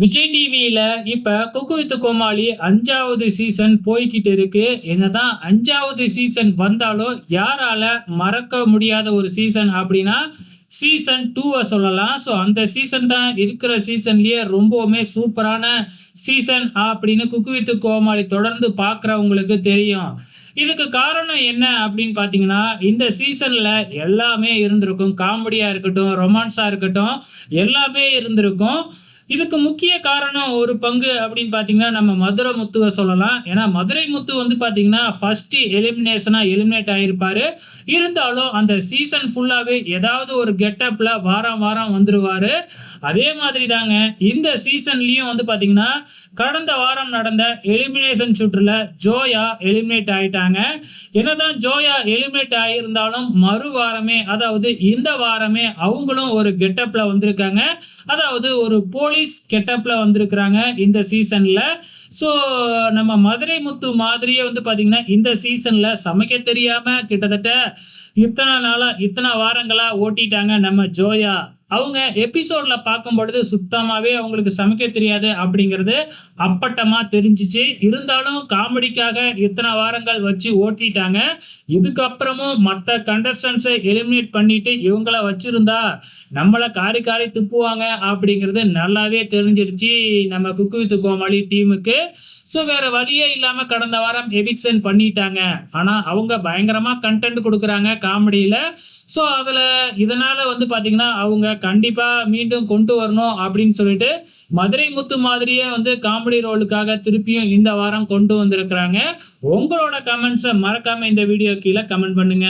விஜய் டிவியில இப்ப குக்கு வித்து கோமாளி அஞ்சாவது சீசன் போய்கிட்டு இருக்கு. என்னதான் அஞ்சாவது சீசன் வந்தாலும் யாரால மறக்க முடியாத ஒரு சீசன் அப்படின்னா சீசன் டூவை சொல்லலாம். ஸோ அந்த சீசன் தான் இருக்கிற சீசன்லயே ரொம்பவுமே சூப்பரான சீசன் அப்படின்னு குக்கு வித்து கோமாளி தொடர்ந்து பார்க்குறவங்களுக்கு தெரியும். இதுக்கு காரணம் என்ன அப்படின்னு பார்த்தீங்கன்னா இந்த சீசனில் எல்லாமே இருந்திருக்கும். காமெடியாக இருக்கட்டும் ரொமான்ஸாக இருக்கட்டும் எல்லாமே இருந்திருக்கும். இதுக்கு முக்கிய காரணம் ஒரு பங்கு அப்படின்னு பார்த்தீங்கன்னா நம்ம மதுரை முத்துவை சொல்லலாம். ஏன்னா மதுரை முத்து வந்து பார்த்தீங்கன்னா ஃபர்ஸ்ட் எலிமினேஷனாக எலிமினேட் ஆகிருப்பாரு இருந்தாலும் அந்த சீசன் ஃபுல்லாகவே ஏதாவது ஒரு கெட்டப்பில் வாரம் வாரம் வந்துடுவார் அதே மாதிரி தாங்க இந்த சீசன்லேயும் வந்து பார்த்தீங்கன்னா கடந்த வாரம் நடந்த எலிமினேஷன் சுற்றில் ஜோயா எலிமினேட் ஆகிட்டாங்க என்னதான் ஜோயா எலிமினேட் ஆகியிருந்தாலும் மறு வாரமே அதாவது இந்த வாரமே அவங்களும் ஒரு கெட்டப்பில் வந்திருக்காங்க. அதாவது ஒரு போலீஸ் கெட்டப்ல வந்திருக்கிறாங்க இந்த சீசன்ல ஸோ நம்ம மதுரை முத்து மாதிரியே வந்து பார்த்திங்கன்னா இந்த சீசன்ல சமைக்க தெரியாம கிட்டத்தட்ட இத்தனை நாளாக இத்தனை வாரங்களாக ஓட்டிட்டாங்க நம்ம ஜோயா. அவங்க எபிசோட்ல பார்க்கும் பொழுது சுத்தமாவே அவங்களுக்கு சமைக்க தெரியாது அப்படிங்கிறது அப்பட்டமா தெரிஞ்சிச்சு. இருந்தாலும் காமெடிக்காக இத்தனை வாரங்கள் வச்சு ஓட்டிட்டாங்க. இதுக்கப்புறமும் மற்ற கண்டஸ்டன்ஸை எலிமினேட் பண்ணிட்டு இவங்கள வச்சிருந்தா நம்மளை காரி காரி துப்புவாங்க அப்படிங்கிறது நல்லாவே தெரிஞ்சிருச்சு நம்ம குக்கு வித்து கோமாளி டீமுக்கு. ஸோ வேற வழியே இல்லாம கடந்த வாரம் எவிக்ஷன் பண்ணிட்டாங்க. ஆனா அவங்க பயங்கரமா கண்டென்ட் கொடுக்குறாங்க காமெடியில. ஸோ அதில் இதனால வந்து பாத்தீங்கன்னா அவங்க கண்டிப்பா மீண்டும் கொண்டு வரணும் அப்படின்னு சொல்லிட்டு மதுரை முத்து மாதிரியே வந்து காமெடி ரோலுக்காக திருப்பியும் இந்த வாரம் கொண்டு வந்திருக்கிறாங்க. உங்களோட கமெண்ட்ஸை மறக்காம இந்த வீடியோ கீழே கமெண்ட் பண்ணுங்க.